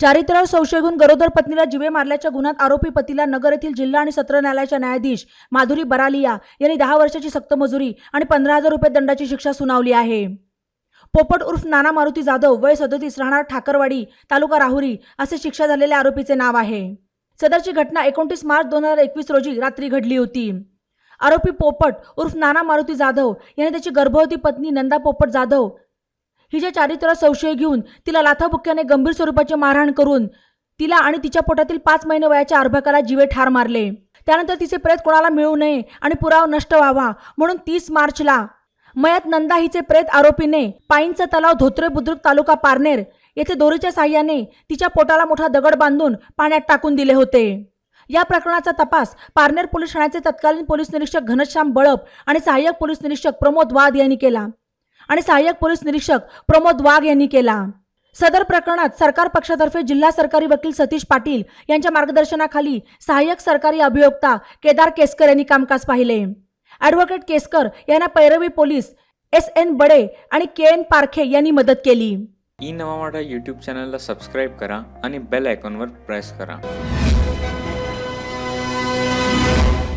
चारित्र्यावर संशय घेऊन गरोदर पत्नीला जिवे मारल्याच्या गुन्ह्यात आरोपी पतीला नगर येथील जिल्हा आणि सत्र न्यायालयाच्या न्यायाधीश माधुरी बरालिया यांनी दहा वर्षाची सक्त मजुरी आणि पंधरा हजार रुपये दंडाची शिक्षा सुनावली आहे. पोपट उर्फ नाना मारुती जाधव वय सदोतीस राहणार ठाकरवाडी तालुका राहुरी असे शिक्षा झालेल्या आरोपीचे नाव आहे. सदरची घटना एकोणतीस मार्च दोन हजार एकवीस रोजी रात्री घडली होती. आरोपी पोपट उर्फ नाना मारुती जाधव याने त्याची गर्भवती पत्नी नंदा पोपट जाधव हिच्या चारित्र्यावर संशय घेऊन तिला लाथाबुक्क्याने गंभीर स्वरूपाचे मारहाण करून तिला आणि तिच्या पोटातील पाच महिने वयाच्या अर्भकाला जीवे ठार मारले. त्यानंतर तिचे प्रेत कोणाला मिळू नये आणि पुरावा नष्ट व्हावा म्हणून तीस मार्चला मयात नंदा हिचे प्रेत आरोपीने पाईंचा तलाव धोत्रे बुद्रुक तालुका पारनेर येथे दोरीच्या साह्याने तिच्या पोटाला मोठा दगड बांधून पाण्यात टाकून दिले होते. या प्रकरणाचा तपास पारनेर पोलीस ठाण्याचे तत्कालीन पोलीस निरीक्षक घनश्याम बळप आणि सहाय्यक पोलीस निरीक्षक प्रमोद वाद यांनी केला. आणि सहाय्यक पोलीस निरीक्षक प्रमोद वाघ यांनी केला. सदर प्रकरणात सरकार पक्षातर्फे जिल्हा सरकारी वकील सतीश पाटील यांच्या मार्गदर्शनाखाली सहाय्यक सरकारी अभियोक्ता केदार केसकर यांनी कामकाज पाहिले. ॲडव्होकेट केसकर यांना पैरवी पोलीस एस एन बडे आणि के एन पारखे यांनी मदत केली. ई नवा यूट्यूब चॅनलला सबस्क्राईब करा आणि बेल आयकॉनवर प्रेस करा.